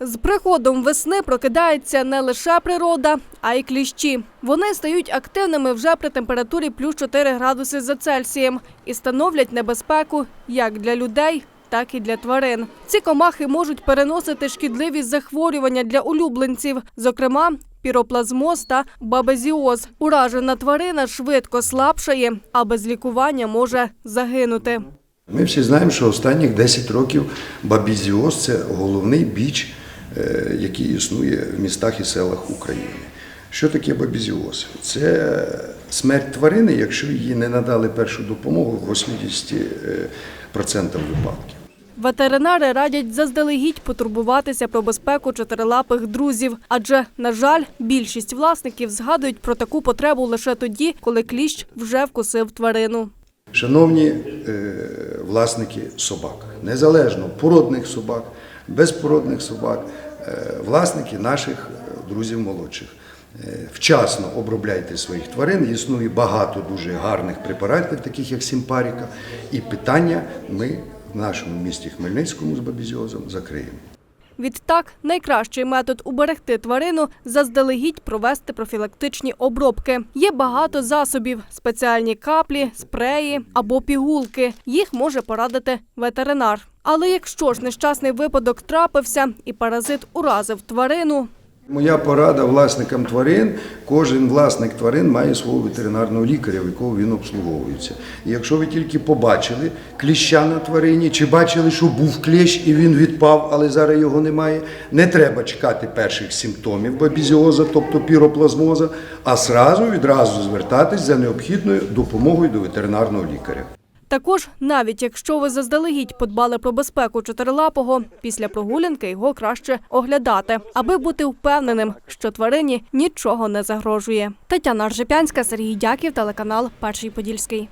З приходом весни прокидається не лише природа, а й кліщі. Вони стають активними вже при температурі плюс 4 градуси за Цельсієм і становлять небезпеку як для людей, так і для тварин. Ці комахи можуть переносити шкідливі захворювання для улюбленців, зокрема піроплазмоз та бабезіоз. Уражена тварина швидко слабшає, а без лікування може загинути. Ми всі знаємо, що останніх 10 років бабізіоз це головний біч, який існує в містах і селах України. Що таке бабізіоз? Це смерть тварини, якщо їй не надали першу допомогу в 80% випадків. Ветеринари радять заздалегідь потурбуватися про безпеку чотирилапих друзів, адже, на жаль, більшість власників згадують про таку потребу лише тоді, коли кліщ вже вкусив тварину. Шановні е, власники собак, незалежно породних собак, безпородних собак, е, власники наших е, друзів молодших. е, Вчасно обробляйте своїх тварин. Існує багато дуже гарних препаратів, таких як сімпаріка. І питання ми в нашому місті Хмельницькому з бабізіозом закриємо. Відтак, найкращий метод уберегти тварину заздалегідь провести профілактичні обробки. Є багато засобів: спеціальні каплі, спреї або пігулки. Їх може порадити ветеринар. Але якщо ж нещасний випадок трапився і паразит уразив тварину, Моя порада власникам тварин. Кожен власник тварин має свого ветеринарного лікаря, в якого він обслуговується. І якщо ви тільки побачили кліща на тварині, чи бачили, що був кліщ і він відпав, але зараз його немає, не треба чекати перших симптомів бабізіоза, тобто піроплазмоза, а сразу відразу звертатись за необхідною допомогою до ветеринарного лікаря. Також, навіть якщо ви заздалегідь подбали про безпеку чотирилапого, після прогулянки його краще оглядати, аби бути впевненим, що тварині нічого не загрожує. Тетяна Ржепянська, Сергій Дяків, телеканал Перший Подільський.